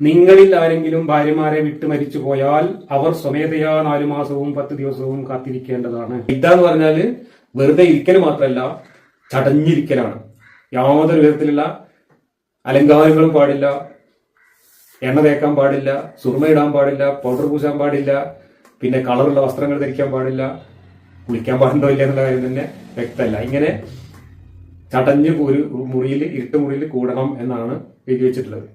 നിങ്ങളിൽ ആരെങ്കിലും ഭാര്യമാരെ വിട്ട് മരിച്ചു പോയാൽ അവർ സ്വമേധയാ നാലു മാസവും പത്ത് ദിവസവും കാത്തിരിക്കേണ്ടതാണ്. ഇദ്ദ എന്ന് പറഞ്ഞാൽ വെറുതെ ഇരിക്കൽ മാത്രമല്ല ചടഞ്ഞിരിക്കലാണ്. യാതൊരു വിധത്തിലുള്ള അലങ്കാരങ്ങളും പാടില്ല എണ്ണ തേക്കാൻ പാടില്ല സുർമയിടാൻ പാടില്ല പൗഡർ പൂശാൻ പാടില്ല പിന്നെ കളറുള്ള വസ്ത്രങ്ങൾ ധരിക്കാൻ പാടില്ല കുളിക്കാൻ പാടുണ്ടോ ഇല്ല എന്നുള്ള കാര്യം തന്നെ വ്യക്തമല്ല. ഇങ്ങനെ ചടഞ്ഞ് ഒരു മുറിയിൽ ഇരുട്ട് മുറിയിൽ കൂടണം എന്നാണ് എഴുതി വെച്ചിട്ടുള്ളത്.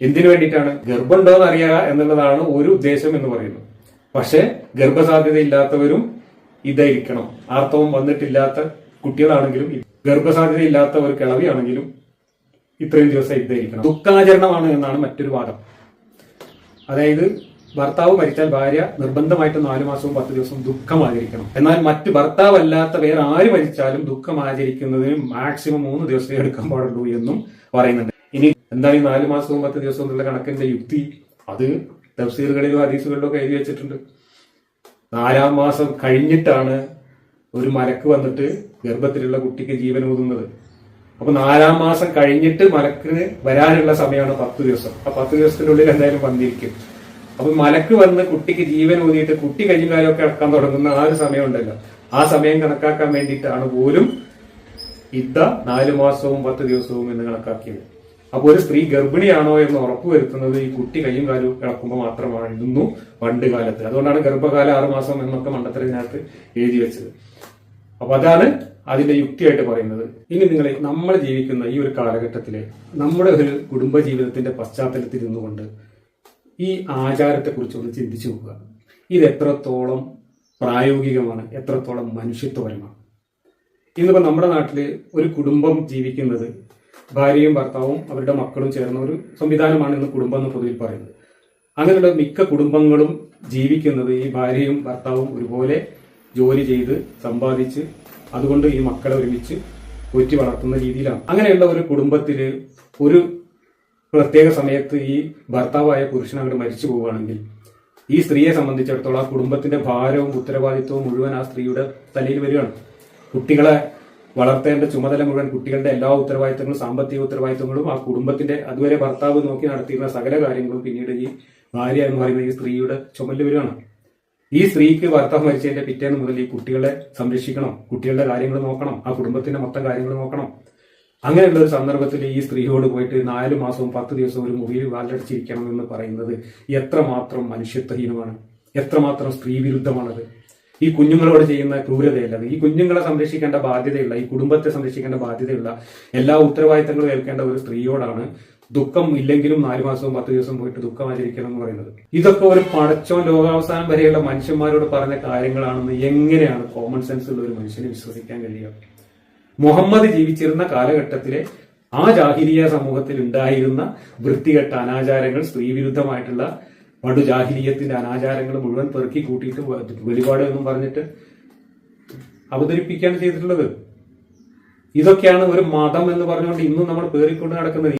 എന്തിനു വേണ്ടിയിട്ടാണ്? ഗർഭമുണ്ടോ എന്ന് അറിയുക എന്നുള്ളതാണ് ഒരു ഉദ്ദേശം എന്ന് പറയുന്നത്. പക്ഷേ ഗർഭസാധ്യത ഇല്ലാത്തവരും ഇതായിരിക്കണം. ആർത്തവം വന്നിട്ടില്ലാത്ത കുട്ടികളാണെങ്കിലും ഗർഭസാധ്യത ഇല്ലാത്ത ഒരു കിളവിയാണെങ്കിലും ഇത്രയും ദിവസം ഇതായിരിക്കണം. ദുഃഖാചരണമാണ് എന്നാണ് മറ്റൊരു വാദം. അതായത് ഭർത്താവ് മരിച്ചാൽ ഭാര്യ നിർബന്ധമായിട്ട് നാലു മാസവും പത്ത് ദിവസവും ദുഃഖം ആചരിക്കണം. എന്നാൽ മറ്റ് ഭർത്താവല്ലാത്ത വേറെ ആര് മരിച്ചാലും ദുഃഖം ആചരിക്കുന്നതിന് മാക്സിമം മൂന്ന് ദിവസമേ എടുക്കാൻ പാടുള്ളൂ എന്നും പറയുന്നുണ്ട്. ഇനി എന്താണ് ഈ നാല് മാസവും പത്ത് ദിവസവും എന്നുള്ള കണക്കിന്റെ യുക്തി അത് തഫ്സീറുകളിലും ഹദീസുകളിലും ഒക്കെ എഴുതി വെച്ചിട്ടുണ്ട്. നാലാം മാസം കഴിഞ്ഞിട്ടാണ് ഒരു മലക്ക് വന്നിട്ട് ഗർഭത്തിലുള്ള കുട്ടിക്ക് ജീവൻ ഊതുന്നത്. അപ്പൊ നാലാം മാസം കഴിഞ്ഞിട്ട് മലക്കിന് വരാനുള്ള സമയമാണ് പത്ത് ദിവസം. ആ പത്ത് ദിവസത്തിനുള്ളിൽ എന്തായാലും വന്നിരിക്കും. അപ്പൊ മലക്ക് വന്ന് കുട്ടിക്ക് ജീവൻ ഊതിയിട്ട് കുട്ടി കഴിഞ്ഞ കാലമൊക്കെ ഇറക്കാൻ തുടങ്ങുന്ന ആ ഒരു സമയം ഉണ്ടല്ലോ. ആ സമയം കണക്കാക്കാൻ വേണ്ടിയിട്ടാണ് പോലും ഇത്ത നാലു മാസവും പത്ത് ദിവസവും എന്ന് കണക്കാക്കിയത്. അപ്പോൾ ഒരു സ്ത്രീ ഗർഭിണിയാണോ എന്ന് ഉറപ്പുവരുത്തുന്നത് ഈ കുട്ടി കൈയും കാലും കിടക്കുമ്പോൾ മാത്രമായിരുന്നു പണ്ട് കാലത്ത്. അതുകൊണ്ടാണ് ഗർഭകാല ആറു മാസം എന്നൊക്കെ മണ്ടത്തരത്തിനകത്ത് എഴുതി വെച്ചത്. അപ്പൊ അതാണ് അതിന്റെ യുക്തിയായിട്ട് പറയുന്നത്. ഇനി നിങ്ങളെ നമ്മൾ ജീവിക്കുന്ന ഈ ഒരു കാലഘട്ടത്തിലെ നമ്മുടെ ഒരു കുടുംബജീവിതത്തിന്റെ പശ്ചാത്തലത്തിൽ നിന്നുകൊണ്ട് ഈ ആചാരത്തെക്കുറിച്ച് ഒന്ന് ചിന്തിച്ചു നോക്കുക. ഇത് എത്രത്തോളം പ്രായോഗികമാണ് എത്രത്തോളം മനുഷ്യത്വപരമാണ്. ഇന്നിപ്പോ നമ്മുടെ നാട്ടിൽ ഒരു കുടുംബം ജീവിക്കുന്നത് ഭാര്യയും ഭർത്താവും അവരുടെ മക്കളും ചേർന്ന ഒരു സംവിധാനമാണ് ഇന്ന് കുടുംബം എന്ന് പൊതുവിൽ പറയുന്നത്. അങ്ങനെയുള്ള മിക്ക കുടുംബങ്ങളും ജീവിക്കുന്നത് ഈ ഭാര്യയും ഭർത്താവും ഒരുപോലെ ജോലി ചെയ്ത് സമ്പാദിച്ച് അതുകൊണ്ട് ഈ മക്കളെ ഒരുമിച്ച് പോറ്റി വളർത്തുന്ന രീതിയിലാണ്. അങ്ങനെയുള്ള ഒരു കുടുംബത്തിൽ ഒരു പ്രത്യേക സമയത്ത് ഈ ഭർത്താവായ പുരുഷൻ അങ്ങോട്ട് മരിച്ചു പോവുകയാണെങ്കിൽ ഈ സ്ത്രീയെ സംബന്ധിച്ചിടത്തോളം ആ കുടുംബത്തിന്റെ ഭാരവും ഉത്തരവാദിത്വവും മുഴുവൻ ആ സ്ത്രീയുടെ തലയിൽ വരികയാണ്. കുട്ടികളെ വളർത്തേണ്ട ചുമതല മുഴുവൻ കുട്ടികളുടെ എല്ലാ ഉത്തരവാദിത്തങ്ങളും സാമ്പത്തിക ഉത്തരവാദിത്തങ്ങളും ആ കുടുംബത്തിന്റെ അതുവരെ ഭർത്താവ് നോക്കി നടത്തിയിരുന്ന സകല കാര്യങ്ങളും പിന്നീട് ഈ ഭാര്യ എന്ന് പറയുന്ന ഈ സ്ത്രീയുടെ ചുമലിൽ വരികയാണ്. ഈ സ്ത്രീക്ക് ഭർത്താവ് മരിച്ചതിന്റെ പിറ്റേന്ന് മുതൽ ഈ കുട്ടികളെ സംരക്ഷിക്കണം കുട്ടികളുടെ കാര്യങ്ങൾ നോക്കണം ആ കുടുംബത്തിന്റെ മൊത്തം കാര്യങ്ങൾ നോക്കണം. അങ്ങനെയുള്ള ഒരു സന്ദർഭത്തിൽ ഈ സ്ത്രീയോട് പോയിട്ട് നാല് മാസവും പത്ത് ദിവസവും ഒരു മുറിയിൽ വാലടിച്ചിരിക്കണം എന്ന് പറയുന്നത് എത്രമാത്രം മനുഷ്യത്വഹീനമാണ് എത്രമാത്രം സ്ത്രീ വിരുദ്ധമാണത് ഈ കുഞ്ഞുങ്ങളോട് ചെയ്യുന്ന ക്രൂരതയല്ലത് ഈ കുഞ്ഞുങ്ങളെ സംരക്ഷിക്കേണ്ട ബാധ്യതയുള്ള ഈ കുടുംബത്തെ സംരക്ഷിക്കേണ്ട ബാധ്യതയുള്ള എല്ലാ ഉത്തരവാദിത്തങ്ങളും ഏൽക്കേണ്ട ഒരു സ്ത്രീയോടാണ് ദുഃഖം ഇല്ലെങ്കിലും നാല് മാസവും പത്ത് ദിവസം പോയിട്ട് ദുഃഖം ആചരിക്കണം എന്ന് പറയുന്നത്. ഇതൊക്കെ ഒരു പടച്ചോൻ ലോകാവസാനം വരെയുള്ള മനുഷ്യന്മാരോട് പറഞ്ഞ കാര്യങ്ങളാണെന്ന് എങ്ങനെയാണ് കോമൺ സെൻസ് ഉള്ള ഒരു മനുഷ്യനെ വിശ്വസിക്കാൻ കഴിയുക? മുഹമ്മദ് ജീവിച്ചിരുന്ന കാലഘട്ടത്തിലെ ആ ജാഹിരിയ സമൂഹത്തിൽ ഉണ്ടായിരുന്ന വൃത്തികെട്ട അനാചാരങ്ങൾ സ്ത്രീവിരുദ്ധമായിട്ടുള്ള പടു ജാഹിലീയത്തിന്റെ അനാചാരങ്ങൾ മുഴുവൻ പെറുക്കി കൂട്ടിയിട്ട് വെളിപാട് എന്നും പറഞ്ഞിട്ട് അവതരിപ്പിക്കുകയാണ് ചെയ്തിട്ടുള്ളത്. ഇതൊക്കെയാണ് ഒരു മതം എന്ന് പറഞ്ഞുകൊണ്ട് ഇന്നും നമ്മൾ പേറിക്കൊണ്ട് നടക്കുന്നത്